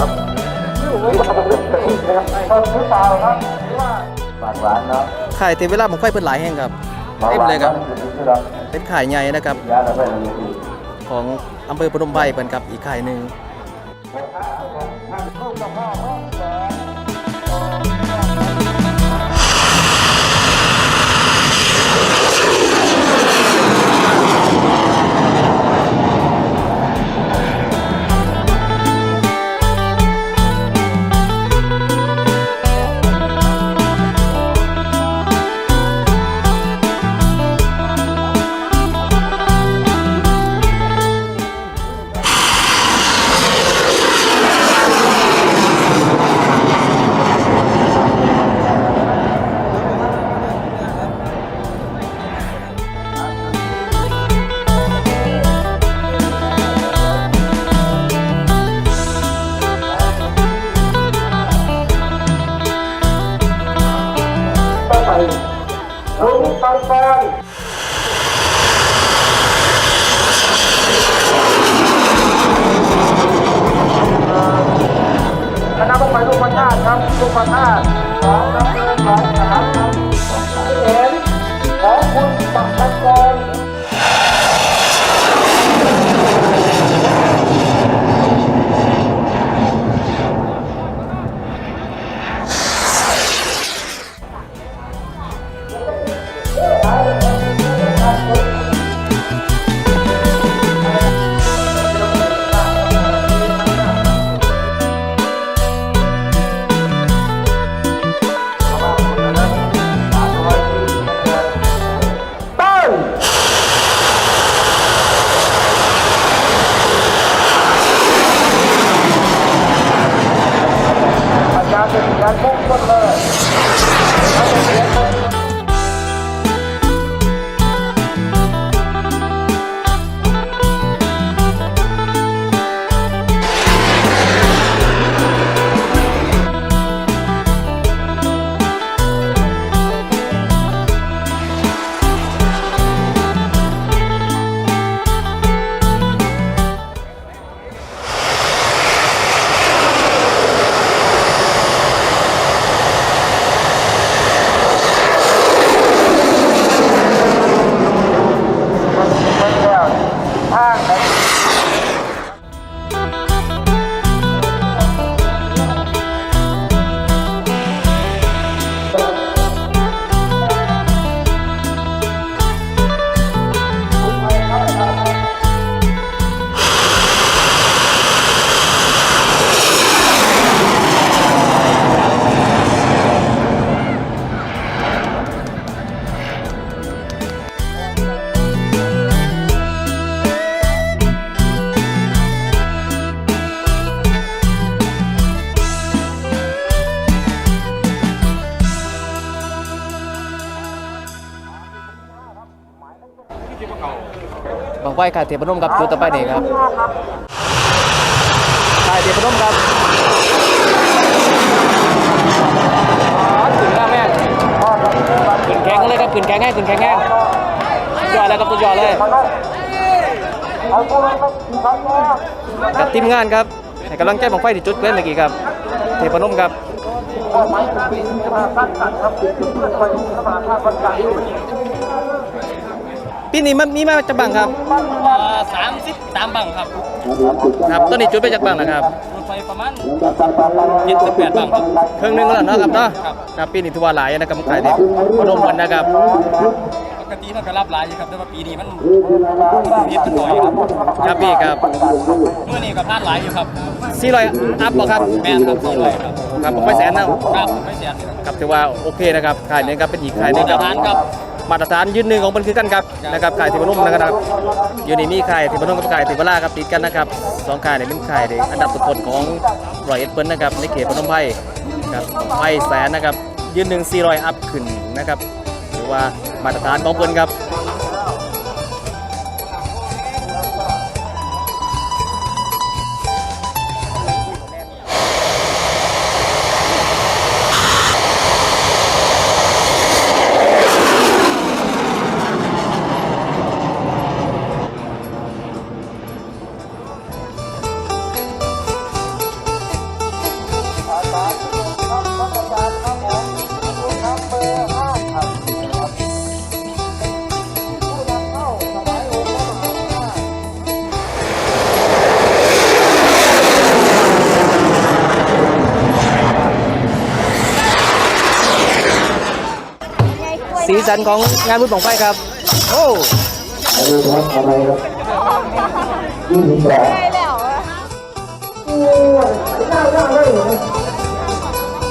ครับเพิ่มหรือเปล่าครับหรือว่าฝากร้านเนาะขายเต็มเวลาผมไฟเพิ่นหลายแห่งครับเต็มเลยครับเป็นขายใหญ่นะครับ ของอำเภอพนมไพรเพิ่นครับอีกขายหนึ่ง บางไฟขายเทพนมครับจุดต่อไปนี่ครับขายเทพนมครับขึ้นหน้าแม่ขึ้นแข็งเลยครับขึ้นแข็งแห้งขึ้นแข็งแงสุดยอดเลยครับสุดยอดเลยครับครับกับทีมงานครับให้กำลังใจบางไฟที่จุดเล่นเมื่อกี้ครับ เทพนมครับ ปีนี้มาตั้งกันครับเพื่อนไปสมาธาตุบรรยายปีนี้มันมีมาจากบังครับ สามสิบสามบังครับครับตอนนี้จุดไปจากบังนะครับรถไฟประมาณยี่สิบแปดบังครับครึ่งหนึงแล้วเนาะครับเนาะครับครับปีนี้ถือว่าหลายนะครับขายเทพนมกันนะครับปกติมันก็รับหลายอยู่ครับแต่ว่าปีนี้มันนิดหน่อยครับครับพี่ครับเมื่อนี้ก็พลาดหลายอยู่ครับ400อัพบ่ครับแม่นครับสี่ร้อยครับครับผมไม่แสนนะครับไม่เสียครับครับถือว่าโอเคนะครับขายนี้ครับเป็นอีกขายหนึมางตครรับฐานครับ มาตรฐานยืนหนึ่งของมันคือกันครับนะครับขายเทพนุ่มนะครับอยู่นี่มีขายเทพนุ่มกับขายเทพล่าครับติดกันนะครับสองขายเนี่ยเป็นขายในอันดับต้นๆของรอยเอ็ดเปิ้ลนะครับในเขตพนมไพรครับไพแสนนะครับยืนหนึ่ง400อัพขึ้นนะครับ หรือว่ามาตรฐานของเปิ้ลครับ สีสันของงานบุญบังไฟครับ โอ้มาดูครับทำไมครับยี่สิบสองใช่แล้วอะ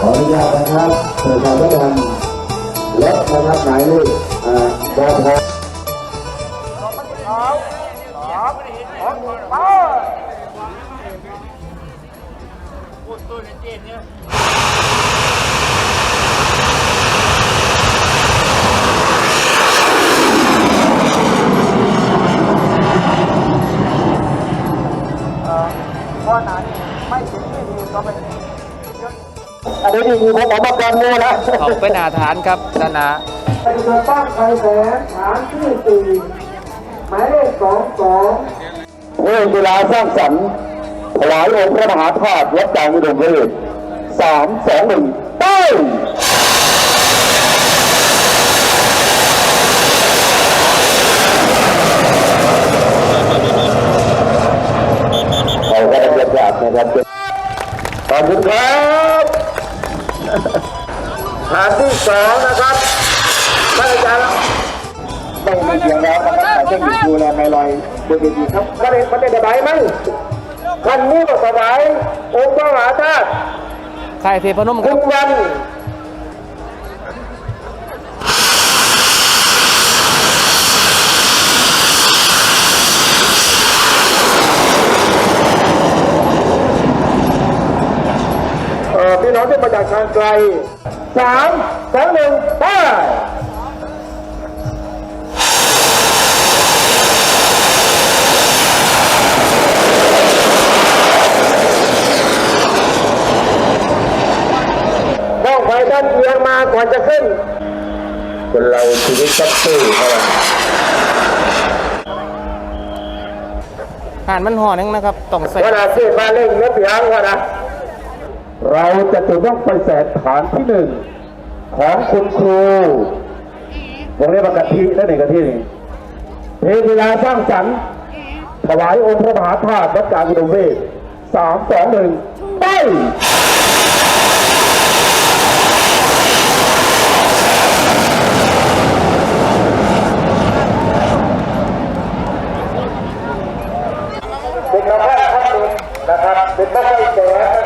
ขออนุญาตนะครับเปิดการรับการและนะครับหมายเลขอ่าบอพอ ไม่ถึงที่ดีก็เป็นอันนี้ดีผมเอามาก่อนงูนะเขาเป็นอาฐานครับชนะเป็นเรือบ้งไฟแสงฐานที่สี่หมายเลขสองสองเรื่องกีฬาสร้างสรรค์ถวายองค์พระมหาธาตุวัดจางอุดมเวทสามสองหนึ่งไปเขาก็ได้เรียบร้อยนะ ครับขอบคุณครับฐานที่สองนะครับท่านอาจารย์ต้องมีเสียงแล้วนะครับแต่เทคนิคดูแลไม่ลอยบนเวทีครับประเด็นประเด็นสบายไหมคันนี้ก็สบายองค์พระมหาธาตุขายเทพนมคคุรับณวันเอ่อพี่น้อง ทางไกลสามสองหนึ่งไปบ้องไฟด้านเอียงมาก่อนจะขึ้น คนเราชีวิตต้องสู้เขาห่านมันห่อนึงนะครับต้องใส่เวลาเสียมาเร่งนับยางวะนะ เราจะจุดต้องไปแสนฐานที่หนึ่งของคุณครูวงเล็บว่ากะทินั่นเองกะทินี่เทเวลาสร้างสรรค์ถวายองค์พระมหาธาตุวัดกลางอุดมเวทสามสองหนึ่งไปเป็นนักแพทย์ท่านหนึ่งนะครับเป็นนักวิจัยนะค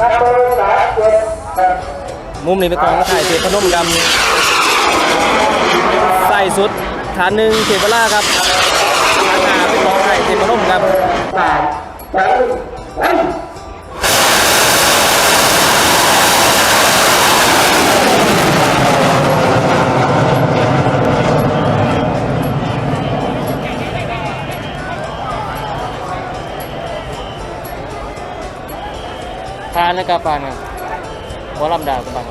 รับนักบริหารเจ็ดนะครับมุมนี้เป็นของถ่ายเทพนมดำใส่สุดฐานหนึ่งเทพล่าครับฐานหาเป็นของถ่ายเทพนมครับ สามสอง ทานนะครับปานครับบอลลัมดาวกับปาน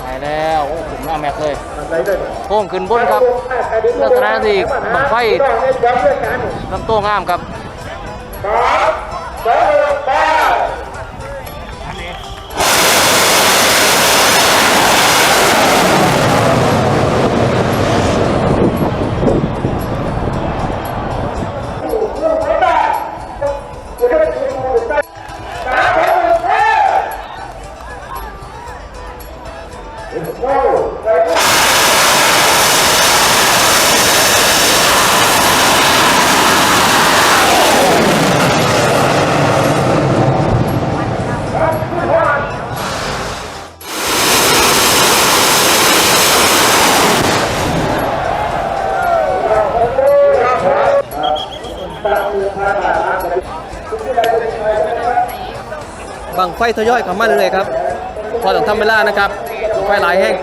หายแล้วโอ้ผมหน้าแม็กเลยโค้งขึ้นบนครับลักษณะที่บังไฟลำตัวงามครับ สามสองไปไฟทยอยเข้ามาเรื่อยๆครับพอต้องทำเวลานะครับบังไฟหลายแห้ง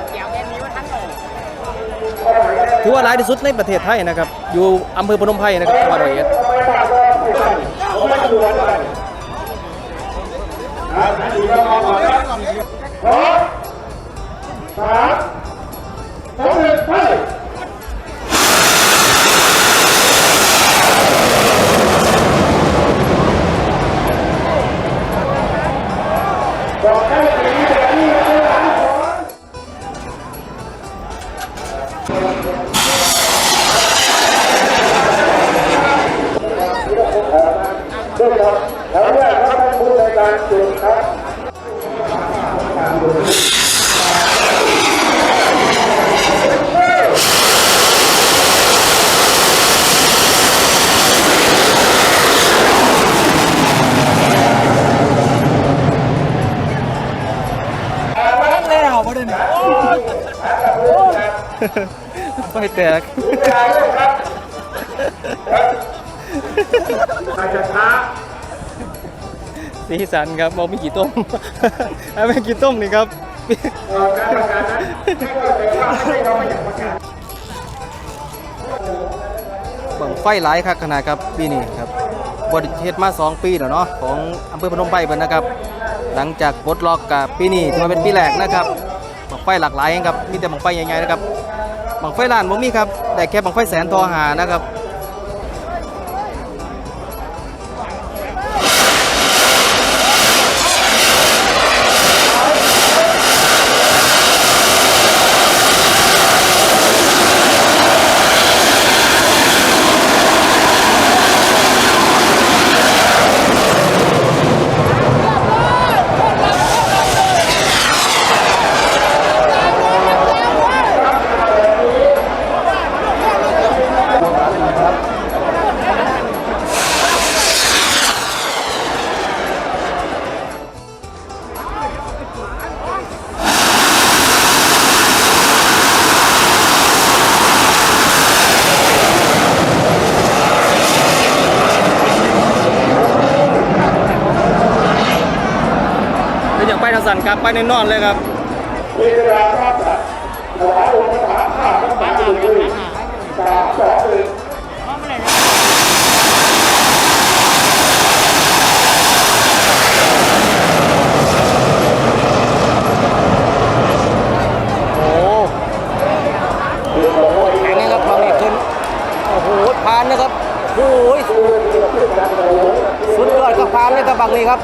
ถือว่าหลายที่สุดในประเทศไทยนะครับ อยู่อำเภอพนมไพรนะครับจังหวัดร้อยเอ็ดสามสองหนึ่งไป ไฟแตกอาจจะช้าสีสันครับบอกมีกี่ต้มเอาไม่กี่ต้มนี่ครับเอ่อการประกาศนั้นไม่ว่าจะว่าให้เราไม่อยากประกาศบังไฟหลายครับขนาดครับปีนี้ครับบริเทศมา 2 ปีแล้วเนาะของอำเภอพนมไพรเพิ่นนะครับ หลังจากปลดล็อกกับปีนี้ถือว่าเป็นปีแรกนะครับบังไฟหลากหลายครับมีแต่บังไฟใหญ่ๆนะครับ บังไฟล้านบ่มีครับแต่แค่บังไฟแสนทอหานะครับ เป็นอย่าสันครับไปในนอนเลยครับมีเวลาครับถวายองค์พระมหาธาตุพระบาทหนึ่งสามสองหนึ่งโอ้แข็งนะครับบางนี่ขึ้นโอ้โหพานนะครับโอ้ยสุดยอดกับพานเลยกับบางนี่ครับ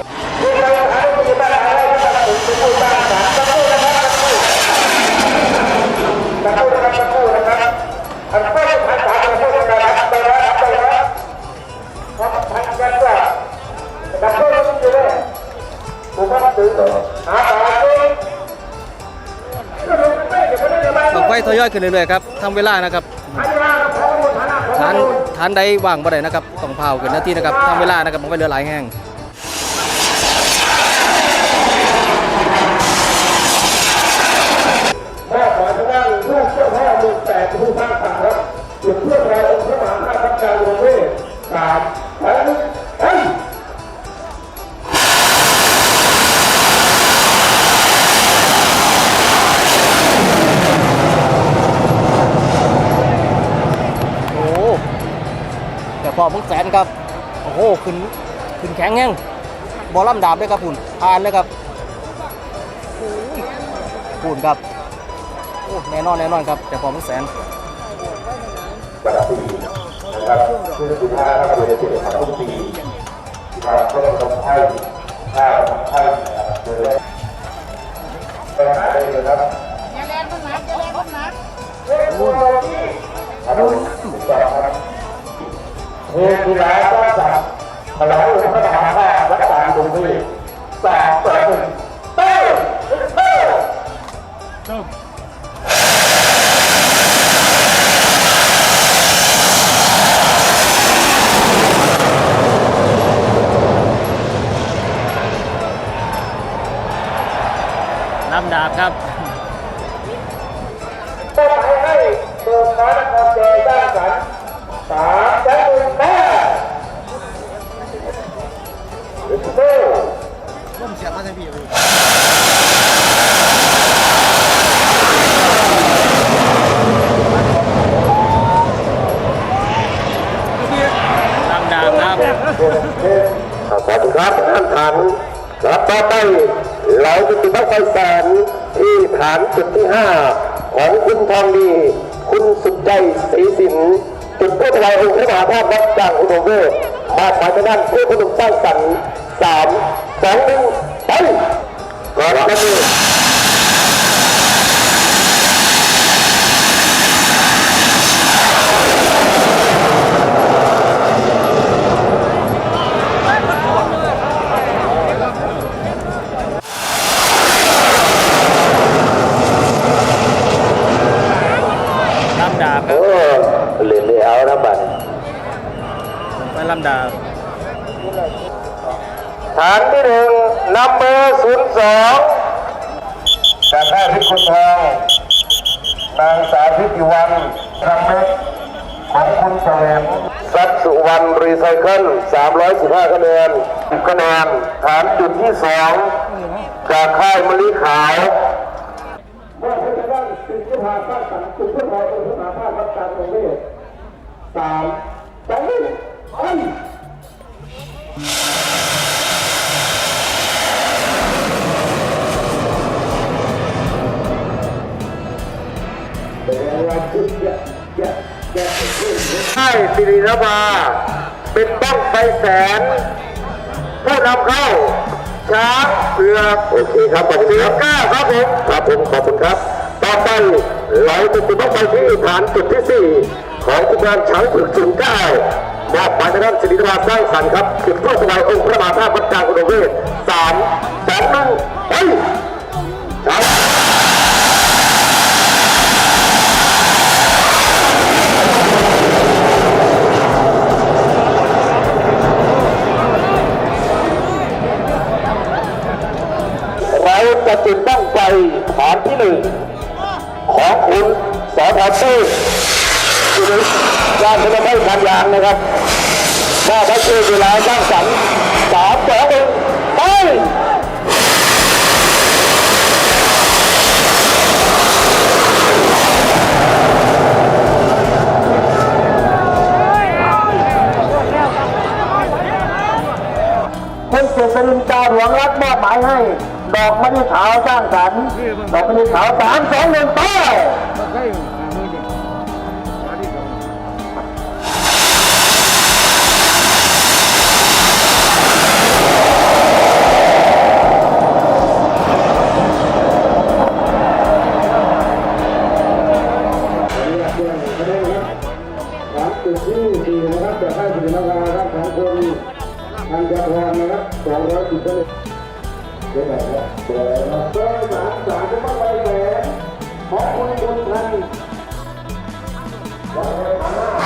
ยอยขึ้นเรื่อยๆครับทำเวลานะครับฐานฐานใดว่างบ่ได้นะครับต้องเผาขึ้นหน้าที่นะครับทำเวลานะครับบังไปเหลือหลายแห้ง แต่พอมึงแสนครับ โอ้โหขึ้นขึ้นแข็งแห้งบอลล่ำดาบด้วยครับคุณพานเลยครับโอ้ยคุณครับโอ้แน่นอนแน่นอนครับแต่พอมึงแสนประดับปีนะครับคือสุดท้ายนะครับเดี๋ยวจะเกิดขับทุกปีครับก็ต้องทำให้ถ้าทำให้นะครับเจอไปหาได้เลยครับอย่าแรงมันหนักอย่าแรงมันหนัก เทกีฬาก็จัดถวายองค์พระมหากษัตริย์รักษา ขอบคุณครับท่านฐานครับต่อไปเราจะติดตั้งไฟแสนที่ฐานจุดที่ 5 ของคุณทองดี คุณสุดใจศรีสินจุดผู้ถวายองค์พระมหาธาตุวัดจางอุดมเวทมาหมายด้านผู้ขนมสร้างสรรค์สามสองหนึ่งไปก่อนกันเเบอร์ศูนย์สองจากแพทย์พิคุณทองนางสาธิติวันทำเม็ดของคุณเฉลิมสัตสุวรรณรีไซเคิล315คะแนน10คะแนนฐานจุดที่สองจากค่ายมะลิขาวว่าเพชรด้านสิทธิภาสร้างสรรค์จุดเพื่อขอเป็นผู้หาภาพวัดการตรงนี้สาม สิริรภาเป็นบ้องไฟแสน ผู้นำเข้า ช้างเผือกโอเคครับขอบคุณครับก้าครับผมครับผมขอบคุณครับ ต่อไปเราจะติดบ้องไฟที่ฐานจุดที่สี่ของกุมารช้างเผือกศูนย์เก้ามอบหมายทางด้านสิริรภาสร้างสรรค์ครับจุดเพื่อถวายองค์พระมหาธาตุวัดกลางอุดมเวทสามสองหนึ่งไปช้างานที่หนึ่งของคุณสอทตื้อที่นี้การพลไม้พันยางนะครับมอบให้ชื่อเวลาสร้างสรรค์สามสองหนึ่งไปคุณเกษรินจาหลวงรัฐมอบหมายให้ อกมะลิขาวสร้างสรรค์ดอกมะลิขาวสามสองหนึ่งไปจุดที่สี่นะครับจากค่ายสิรินภาครับของคนทางยาพรนะครับสองร้อยสิบคะแนนเดี๋ ยวไหนครับเดี๋ยวไหนครับเบอร์สามสามจะต้องไปแหวนของคุณบุญทันวันเลยห้า